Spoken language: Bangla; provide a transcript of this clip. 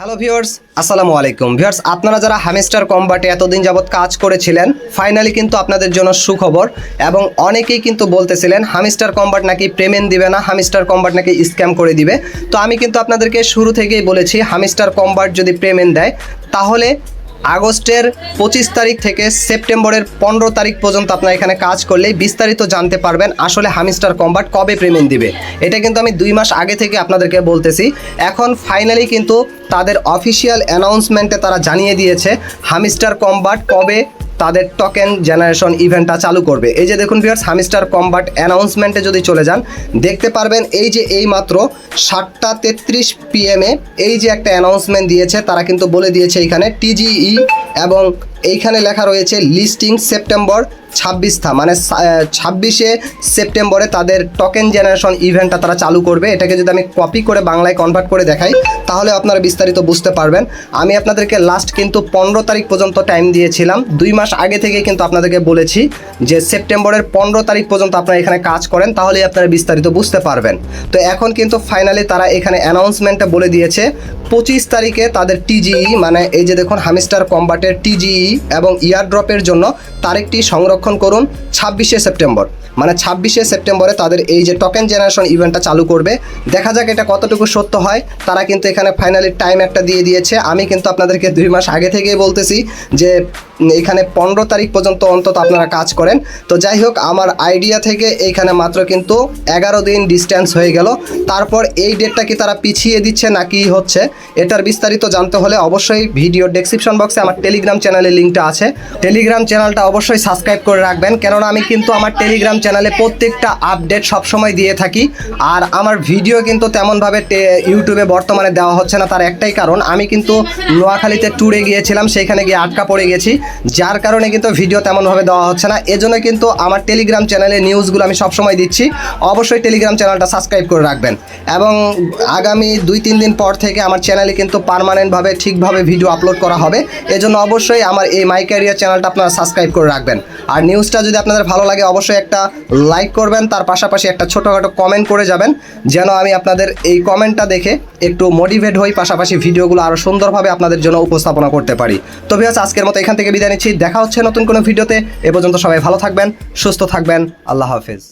হ্যালো ভিউয়ার্স আসসালামু আলাইকুম। ভিউয়ার্স আপনারা যারা হ্যামিস্টার কম্বাটে এতদিন যাবৎ কাজ করেছিলেন ফাইনালি কিন্তু আপনাদের জন্য সুখবর এবং অনেকেই কিন্তু বলতেছিলেন হামিস্টার কম্বাট নাকি পেমেন্ট দিবে না হামিস্টার কম্বাট নাকি স্ক্যাম করে দিবে। তো আমি কিন্তু আপনাদেরকে শুরু থেকেই বলেছি হামিস্টার কম্বাট যদি পেমেন্ট দেয়, তাহলে আগস্টের পঁচিশ তারিখ থেকে সেপ্টেম্বরের পনেরো তারিখ পর্যন্ত আপনারা এখানে কাজ করলেই বিস্তারিত জানতে পারবেন আসলে হামিস্টার কম্বাট কবে পেমেন্ট দিবে। এটা কিন্তু আমি দুই মাস আগে থেকে আপনাদেরকে বলতেছি। এখন ফাইনালি কিন্তু তাদের অফিসিয়াল অ্যানাউন্সমেন্টে তারা জানিয়ে দিয়েছে হামিস্টার কম্বাট কবে তাদের টোকেন জেনারেশন ইভেন্টটা চালু করবে। এই যে দেখুন ভিউয়ার্স হামিস্টার কম্বাট অ্যানাউন্সমেন্টে যদি চলে যান, দেখতে পারবেন এই যে এই মাত্র সাতটা তেত্রিশ পিএমে এই যে একটা অ্যানাউন্সমেন্ট দিয়েছে, তারা কিন্তু বলে দিয়েছে এখানে টিজিই এবং এইখানে লেখা রয়েছে লিস্টিং সেপ্টেম্বর ছাব্বিশটা মানে ছাব্বিশে সেপ্টেম্বরে তাদের টোকেন জেনারেশন ইভেন্টটা তারা চালু করবে। এটাকে যদি আমি কপি করে বাংলায় কনভার্ট করে দেখাই, তাহলে আপনারা বিস্তারিত বুঝতে পারবেন। আমি আপনাদেরকে লাস্ট কিন্তু পনেরো তারিখ পর্যন্ত টাইম দিয়েছিলাম। দুই মাস আগে থেকে কিন্তু আপনাদেরকে বলেছি যে সেপ্টেম্বরের পনেরো তারিখ পর্যন্ত আপনারা এখানে কাজ করেন, তাহলেই আপনারা বিস্তারিত বুঝতে পারবেন। তো এখন কিন্তু ফাইনালি তারা এখানে অ্যানাউন্সমেন্টটা বলে দিয়েছে, পঁচিশ তারিখে তাদের টিজিই মানে এই যে দেখুন হামিস্টার কম্বাটের টিজিই এবং ইয়ারড্রপের জন্য তারিখটি সংরক্ষণ করুন ছাব্বিশে সেপ্টেম্বর। মানে ছাব্বিশে সেপ্টেম্বরে তাদের এই যে টোকেন জেনারেশন ইভেন্টটা চালু করবে। দেখা যাক এটা কতটুকু সত্য হয়। তারা কিন্তু এখানে ফাইনালি টাইম একটা দিয়ে দিয়েছে। আমি কিন্তু আপনাদেরকে দুই মাস আগে থেকেই বলতেছি যে এখানে পনেরো তারিখ পর্যন্ত অন্তত আপনারা কাজ করেন। তো যাই হোক, আমার আইডিয়া থেকে এইখানে মাত্র কিন্তু এগারো দিন ডিস্টেন্স হয়ে গেল। তারপর এই ডেটটা কি তারা পিছিয়ে দিচ্ছে নাকি হচ্ছে, এটার বিস্তারিত জানতে হলে অবশ্যই ভিডিও ডেসক্রিপশন বক্সে আমার টেলিগ্রাম চ্যানেলের লিঙ্কটা আছে। টেলিগ্রাম চ্যানেলটা অবশ্যই সাবস্ক্রাইব করে রাখবেন, কেননা আমি কিন্তু আমার টেলিগ্রাম চ্যানেলে প্রত্যেকটা আপডেট সবসময় দিয়ে থাকি। আর আমার ভিডিও কিন্তু তেমনভাবে ইউটিউবে বর্তমানে দেওয়া হচ্ছে না, তার একটাই কারণ, আমি কিন্তু নোয়াখালীতে ট্যুরে গিয়েছিলাম, সেখানে গিয়ে আটকা পড়ে গেছি। যার কারণে কিন্তু ভিডিও তেমনভাবে দেওয়া হচ্ছে না, এজন্য কিন্তু আমার টেলিগ্রাম চ্যানেলে নিউজগুলো আমি সবসময় দিচ্ছি। অবশ্যই টেলিগ্রাম চ্যানেলটা সাবস্ক্রাইব করে রাখবেন। এবং আগামী দুই, তিন দিন পর থেকে আমার চ্যানেলে কিন্তু পার্মানেন্টভাবে ঠিকভাবে ভিডিও আপলোড করা হবে। এজন্য অবশ্যই আমার এই মাই ক্যারিয়ার চ্যানেলটা আপনারা সাবস্ক্রাইব করে রাখবেন। আর নিউজটা যদি আপনাদের ভালো লাগে, অবশ্যই একটা লাইক করবেন, তার পাশাপাশি একটা ছোটোখাটো কমেন্ট করে যাবেন, যেন আমি আপনাদের এই কমেন্টটা দেখে একটু মোটিভেট হই, পাশাপাশি ভিডিওগুলো আরও সুন্দরভাবে আপনাদের জন্য উপস্থাপনা করতে পারি। তো ভিউয়ার্স আজকের মতো এখান থেকে বিদায় নিচ্ছি। দেখা হচ্ছে নতুন কোনো ভিডিওতে এ পর্যন্ত সবাই ভালো থাকবেন, সুস্থ থাকবেন। আল্লাহ হাফেজ।